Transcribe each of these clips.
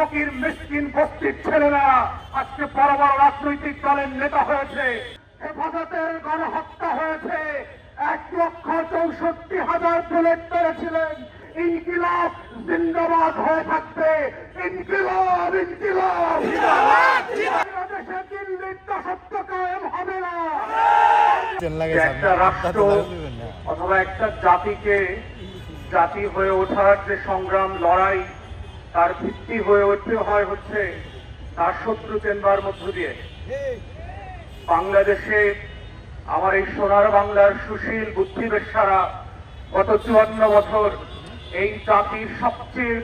ফকির মিসকিন বস্তির ছেলেমেয়েরা আজকে বড় বড় রাজনৈতিক দলের নেতা হয়েছে। হেফাজতের গণহত্যা হয়েছে। এক লক্ষ চৌষট্টি হাজার বুলেট পেরেছিলেন ইনকিলাব জিন্দাবাদ হয়ে থাকবে। ইনকিলাব ইনকিলাব। বাংলাদেশে দিল্লির দাসত্ব কায়েম হবে না। একটা রাষ্ট্র অথবা একটা জাতিকে জাতি হয়ে ওঠার যে সংগ্রাম লড়াই তার ভিত্তি হয়ে উঠতে হয় হচ্ছে তার শত্রু চেনবার মধ্য দিয়ে। বাংলাদেশে আমার এই সোনার বাংলার সুশীল বুদ্ধিবেশারা গত চুয়ান্ন বছর এই জাতির সবচেয়ে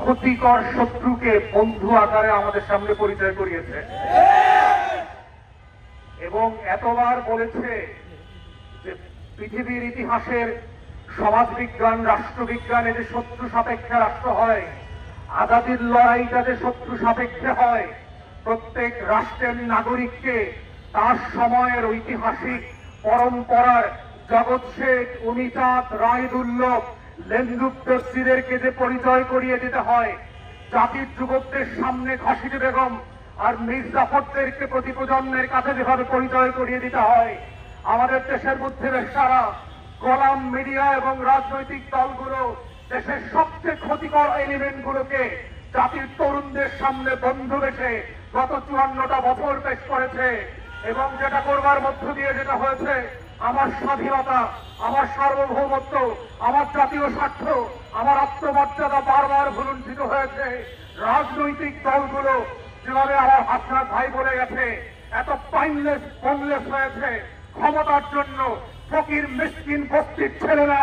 ক্ষতিকর শত্রুকে বন্ধু আকারে আমাদের সামনে পরিচয় করিয়েছে। এবং এতবার বলেছে যে পৃথিবীর ইতিহাসের সমাজবিজ্ঞান, রাষ্ট্রবিজ্ঞানে যে শত্রু সাপেক্ষে রাষ্ট্র হয়। আজাদির লড়াইটা যে শত্রু সাপেক্ষে হয়, প্রত্যেক রাষ্ট্রের নাগরিককে তার সময়ের ঐতিহাসিক পরম্পরার জগৎ শেখ অমিতাভ রায়দুল্লভ লেন্দুক দস্তিদেরকে যে পরিচয় করিয়ে দিতে হয়, জাতির যুবকদের সামনে ঘসিটি বেগম আর মীর জাফরদেরকে প্রতি প্রজন্মের কাছে যেভাবে পরিচয় করিয়ে দিতে হয়, আমাদের দেশের সারা কলাম মিডিয়া এবং রাজনৈতিক দলগুলো দেশের সবচেয়ে ক্ষতিকর এলিমেন্ট গুলোকে জাতির তরুণদের সামনে বন্ধু রেখে গত চুয়ান্নটা বছর পেশ করেছে এবং যেটা করবার মধ্য দিয়ে যেটা হয়েছে, আমার স্বাধীনতা, আমার সার্বভৌমত্ব, আমার জাতীয় স্বার্থ, আমার আত্মমর্যাদা বারবার ভুলুণ্ঠিত হয়েছে। রাজনৈতিক দলগুলো যেভাবে আমার হাসনাথ ভাই বলে গেছে, এত পাইনলেস বনলেস হয়েছে। ক্ষমতার জন্য ফকির মিসকিন বস্তির ছেলেমেয়েরা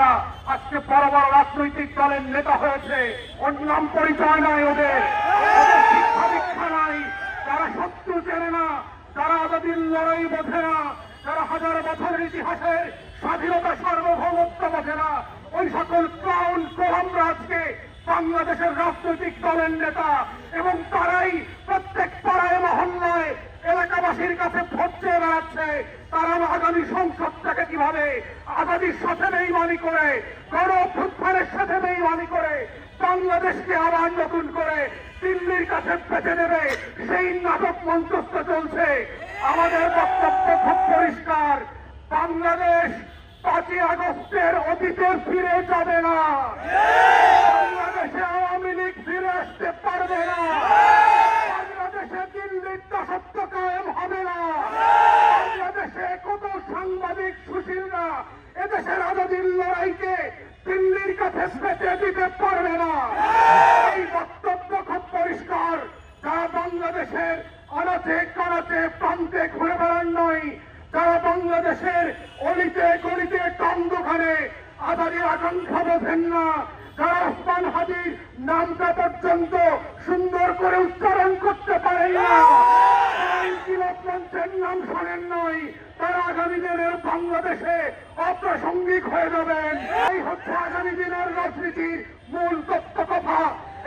আজকে বড় বড় রাজনৈতিক দলের নেতা হয়েছে। ওর নাম পরিচয় নাই ওদের। শিক্ষা দীক্ষা নাই। তারা শত্রু চেনে না, যারা আজাদির লড়াই বোঝে না, যারা হাজার বছরের ইতিহাসে স্বাধীনতা সার্বভৌমত্ব বোঝে না, ওই সকল ক্রাউন কোলামরা আজকে বাংলাদেশের রাজনৈতিক দলের নেতা এবং তারাই প্রত্যেক পাড়ায় মহল্লায় এলাকাবাসীর কাছে ভোট চেয়ে বেড়াচ্ছে। তারা আগামী সংসদটাকে কীভাবে আজাদির সাথে বেইমানি করে গণ অভ্যুত্থানের সাথে বেইমানি করে, বাংলাদেশকে আবার নতুন করে দিল্লির কাছে বেঁচে নেবে, সেই নাটক মঞ্চস্থ চলছে। আমাদের বক্তব্য খুব পরিষ্কার, বাংলাদেশ পাঁচই আগস্টের অতীতে ফিরে যাবে না বাংলাদেশে আওয়ামী লীগ ফিরে আসতে পারবে না বাংলাদেশে দিল্লির দাসত্ব কায়েম হবে না বাংলাদেশে কত সাংবাদিক সুশীলরা এদেশের আজাদির লড়াইকে দিল্লির কাছে পেতে দিতে পারবে না এই বক্তব্য খুব পরিষ্কার যারা বাংলাদেশের আনাচে কানাচে প্রান্তে ঘুরে বেড়ান নয় যারা বাংলাদেশের অলিতে গলিতে টান দোকানে আদারির আকাঙ্ক্ষা বোঝেন না যারা ওসমান নামটা পর্যন্ত সুন্দর করে উচ্চারণ করতে পারেন না? নাম শোনেন তারা আগামী দিনের বাংলাদেশে অপ্রাসঙ্গিক হয়ে যাবেন। এই হচ্ছে আগামী দিনের রাজনীতির মূল তত্ত্ব কথা।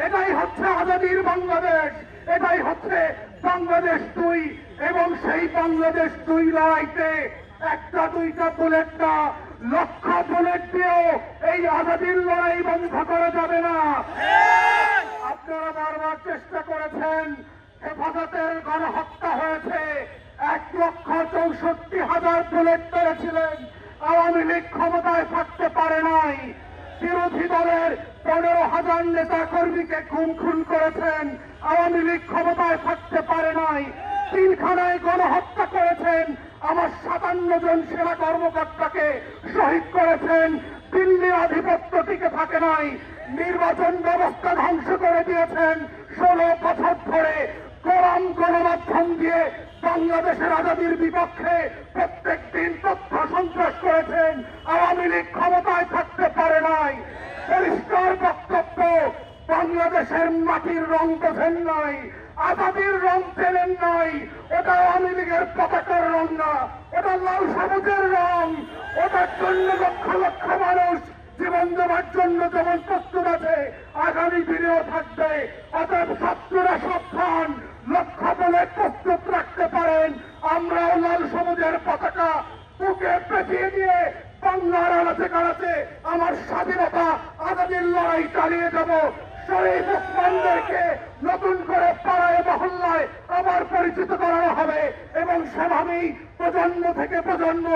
এটাই হচ্ছে আজাদির বাংলাদেশ। এটাই হচ্ছে বাংলাদেশ দুই এবং সেই বাংলাদেশ দুই লড়াইতে একটা, দুইটা বুলেট না লক্ষ দিয়েও এই আজাদির লড়াই বন্ধ করা যাবে না। আপনারা বারবার চেষ্টা করেছেন, হেফাজতের গণহত্যা হয়েছে। এক লক্ষ চৌষট্টি হাজার বুলেট পেরেছিলেন আওয়ামী লীগ ক্ষমতায় থাকতে পারে নাই। বিরোধী দলের পনেরো হাজার নেতা কর্মীকে খুন খুন করেছেন। আওয়ামী লীগ ক্ষমতায় থাকতে পারে নাই। তিনখানায় গণহত্যা করেছেন। আমার সাতান্ন জন সেনা কর্মকর্তাকে শহীদ করেছেন। দিল্লির আধিপত্য টিকে থাকে নাই। নির্বাচন ব্যবস্থা ধ্বংস করে দিয়েছেন। ষোলো বছর ধরে কোরআন গণমাধ্যম দিয়ে বাংলাদেশের আজাদির বিপক্ষে প্রত্যেক দিন তথ্য সন্ত্রাস করেছেন। আওয়ামী লীগ ক্ষমতায় থাকতে পারে নাই। বাংলাদেশের মাটির রং বোঝেন নাই, আজাদির রং চেনেন নাই, ওটা আওয়ামী লীগের পতাকার রং না, ওটা লাল সবুজের রং, ওটার জন্য লক্ষ মানুষ জীবন দেওয়ার জন্য যেমন প্রস্তুত আছে আগামী দিনেও থাকবে অতএব ছাত্ররা সাবধান লক্ষ্য বলে প্রস্তুত রাখতে পারেন আমরাও লাল সবুজের পতাকা বুকে পেঁচিয়ে দিয়ে বাংলার আনাচে কানাচে আমার স্বাধীনতা আজাদির লড়াই চালিয়ে যাব শরীফ ওসমানদেরকে নতুন করে পাড়ায় মহল্লায় আবার পরিচিত করানো হবে এবং সেভাবেই প্রজন্ম থেকে প্রজন্ম।